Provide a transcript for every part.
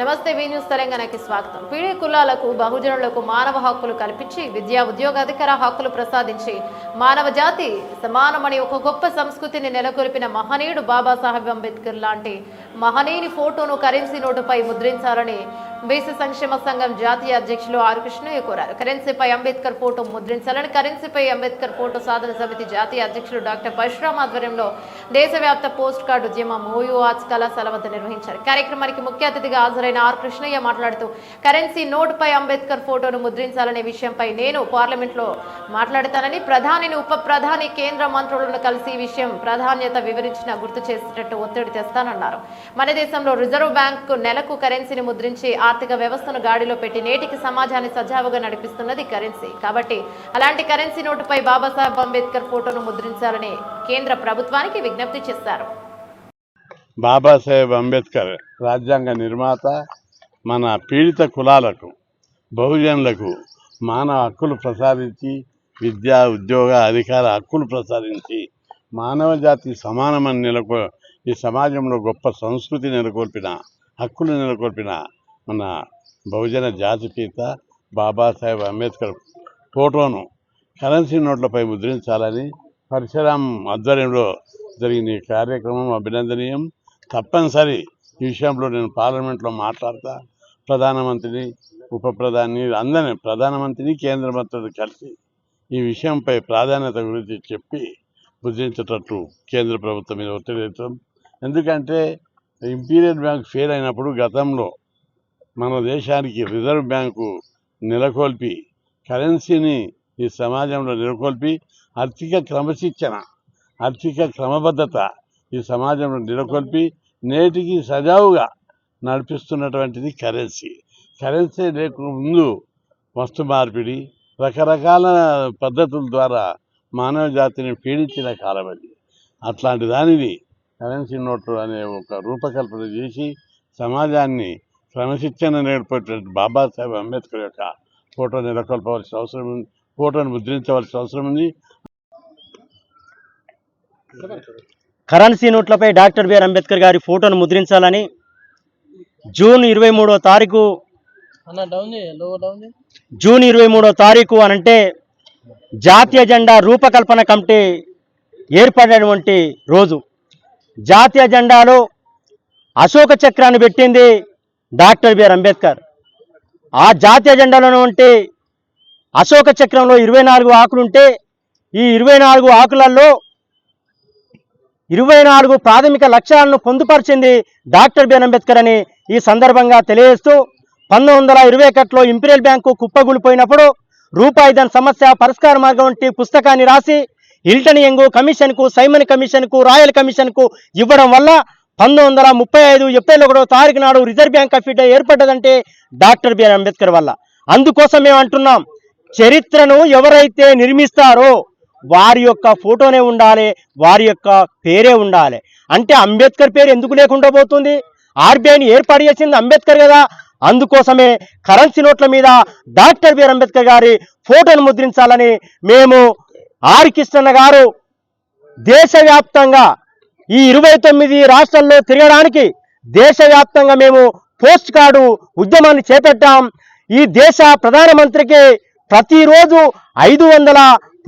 నమస్తే వి న్యూస్ తెలంగాణకి స్వాగతం. పీడి కులాలకు బహుజనులకు మానవ హక్కులు కల్పించి విద్యా ఉద్యోగాధికార హక్కులు ప్రసాదించి మానవ జాతి సమానమని ఒక గొప్ప సంస్కృతిని నెలకొల్పిన మహనీయుడు బాబాసాహెబ్ అంబేద్కర్ లాంటి మహనీయుని ఫోటోను కరెన్సీ నోటుపై ముద్రించాలని బీసీ సంక్షేమ సంఘం జాతీయ అధ్యక్షులు ఆర్ కృష్ణయ్య కోరారు. కరెన్సీపై అంబేద్కర్ ఫోటో ముద్రించాలని కరెన్సీపై అంబేద్కర్ ఫోటో సాధన సమితి జాతీయ అధ్యక్షులు డాక్టర్ పరశురామ్ ఆధ్వర్యంలో దేశవ్యాప్త పోస్ట్ కార్డు ఉద్యమం ఓయూ ఆర్ట్స్ కళాశాల వద్ద నిర్వహించారు. కార్యక్రమానికి ముఖ్య అతిథిగా హాజరైన ఆర్ కృష్ణయ్య మాట్లాడుతూ కరెన్సీ నోటుపై అంబేద్కర్ ఫోటోను ముద్రించాలనే విషయంపై నేను పార్లమెంట్లో మాట్లాడతానని ప్రధానిని ఉప ప్రధాని కేంద్ర మంత్రులను కలిసి ఈ విషయం ప్రాధాన్యత వివరించిన గుర్తు చేసేటట్టు ఒత్తిడి తెస్తానన్నారు. మన దేశంలో రిజర్వ్ బ్యాంకు నెలకు కరెన్సీని ముద్రించి ఆర్థిక వ్యవస్థను గాడిలో పెట్టి నేటికి సమాజాన్ని సజావుగా నడిపిస్తున్నది కరెన్సీ. కాబట్టి అలాంటి కరెన్సీ నోటుపై బాబాసాహెబ్ అంబేద్కర్ ఫోటోను ముద్రించాలని కేంద్ర ప్రభుత్వానికి విజ్ఞప్తి చేశారు. బాబాసాహెబ్ అంబేద్కర్ రాజ్యాంగ నిర్మాత మన పీడిత కులాలకు బహుజనులకు మానవ హక్కులు ప్రసాదించి విద్యా ఉద్యోగ అధికార హక్కులు ప్రసాదించి మానవ జాతి సమానమని నెలకొ ఈ సమాజంలో గొప్ప సంస్కృతి నెలకొల్పిన హక్కులు నెలకొల్పిన మన బహుజన జాతిపీత బాబాసాహెబ్ అంబేద్కర్ ఫోటోను కరెన్సీ నోట్లపై ముద్రించాలని పరశురాం ఆధ్వర్యంలో జరిగిన ఈ కార్యక్రమం అభినందనీయం. తప్పనిసరి ఈ విషయంలో నేను పార్లమెంట్లో మాట్లాడతా. ప్రధానమంత్రిని ఉప ప్రధాని అందరినీ ప్రధానమంత్రిని కేంద్ర మంత్రిని కలిసి ఈ విషయంపై ప్రాధాన్యత గురించి చెప్పి ముద్రించేటట్టు కేంద్ర ప్రభుత్వం మీద ఒత్తిడి ఎందుకంటే ఇంపీరియల్ బ్యాంక్ ఫెయిల్ అయినప్పుడు గతంలో మన దేశానికి రిజర్వ్ బ్యాంకు నెలకొల్పి కరెన్సీని ఈ సమాజంలో నెలకొల్పి ఆర్థిక క్రమశిక్షణ ఆర్థిక క్రమబద్ధత ఈ సమాజంలో నెలకొల్పి నేటికి సజావుగా నడిపిస్తున్నటువంటిది కరెన్సీ. కరెన్సీ లేకముందు వస్తు మార్పిడి రకరకాల పద్ధతుల ద్వారా మానవ జాతిని పీడించిన కాలం అది. అట్లాంటి దానిని కరెన్సీ నోట్లు అనే ఒక రూపకల్పన చేసి సమాజాన్ని క్రమశిక్షణ నేర్పేటువంటి బాబాసాహెబ్ అంబేద్కర్ యొక్క ఫోటో నెలకొల్పవలసిన అవసరం ఉంది. ఫోటోను ముద్రించవలసిన అవసరం ఉంది. కరెన్సీ నోట్లపై డాక్టర్ బిఆర్ అంబేద్కర్ గారి ఫోటోను ముద్రించాలని జూన్ ఇరవై మూడో తారీఖు అన్న డౌన్ చేయి లో డౌన్ చేయి. జూన్ ఇరవై మూడో తారీఖు అనంటే జాతీయ జెండా రూపకల్పన కమిటీ ఏర్పడినటువంటి రోజు. జాతీయ జెండాలో అశోక చక్రాన్ని పెట్టింది డాక్టర్ బిఆర్ అంబేద్కర్. ఆ జాతీయ జెండాలో ఉంటే అశోక చక్రంలో ఇరవై నాలుగు ఆకులుంటే ఈ ఇరవై నాలుగు ఆకులలో ఇరవై నాలుగు ప్రాథమిక లక్ష్యాలను పొందుపరిచింది డాక్టర్ బిఆర్ అంబేద్కర్ అని ఈ సందర్భంగా తెలియజేస్తూ పంతొమ్మిది వందల ఇరవై ఒకటిలో ఇంపీరియల్ బ్యాంకు కుప్పగూలిపోయినప్పుడు రూపాయి దాని సమస్య పరిష్కార మార్గం వంటి పుస్తకాన్ని రాసి హిల్టన్ యంగ్ కమిషన్కు సైమన్ కమిషన్కు రాయల్ కమిషన్కు ఇవ్వడం వల్ల పంతొమ్మిది వందల ముప్పై ఐదు ఏప్రిల్ ఒకటో తారీఖు నాడు రిజర్వ్ బ్యాంక్ ఆఫ్ ఇండియా ఏర్పడ్డదంటే డాక్టర్ బిఆర్ అంబేద్కర్ వల్ల. అందుకోసం మేము అంటున్నాం చరిత్రను ఎవరైతే నిర్మిస్తారో వారి యొక్క ఫోటోనే ఉండాలి వారి యొక్క పేరే ఉండాలి. అంటే అంబేద్కర్ పేరు ఎందుకు లేకుండా పోతుంది? ఆర్బీఐని ఏర్పాటు చేసింది అంబేద్కర్ కదా. అందుకోసమే కరెన్సీ నోట్ల మీద డాక్టర్ బిఆర్ అంబేద్కర్ గారి ఫోటోను ముద్రించాలని మేము ఆర్ గారు దేశవ్యాప్తంగా ఈ ఇరవై తొమ్మిది రాష్ట్రాల్లో తిరగడానికి దేశవ్యాప్తంగా మేము పోస్ట్ కార్డు ఉద్యమాన్ని చేపట్టాం. ఈ దేశ ప్రధానమంత్రికి ప్రతిరోజు ఐదు వందల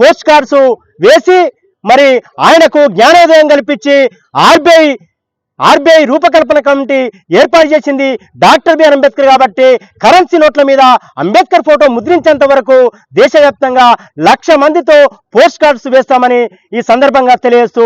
పోస్ట్ కార్డ్స్ వేసి మరి ఆయనకు జ్ఞానోదయం కల్పించి ఆర్బీఐ ఆర్బీఐ రూపకల్పన కమిటీ ఏర్పాటు చేసింది డాక్టర్ బిఆర్ అంబేద్కర్ కాబట్టి కరెన్సీ నోట్ల మీద అంబేద్కర్ ఫోటో ముద్రించేంత వరకు దేశవ్యాప్తంగా లక్ష మందితో పోస్ట్ కార్డ్స్ వేస్తామని ఈ సందర్భంగా తెలియజేస్తూ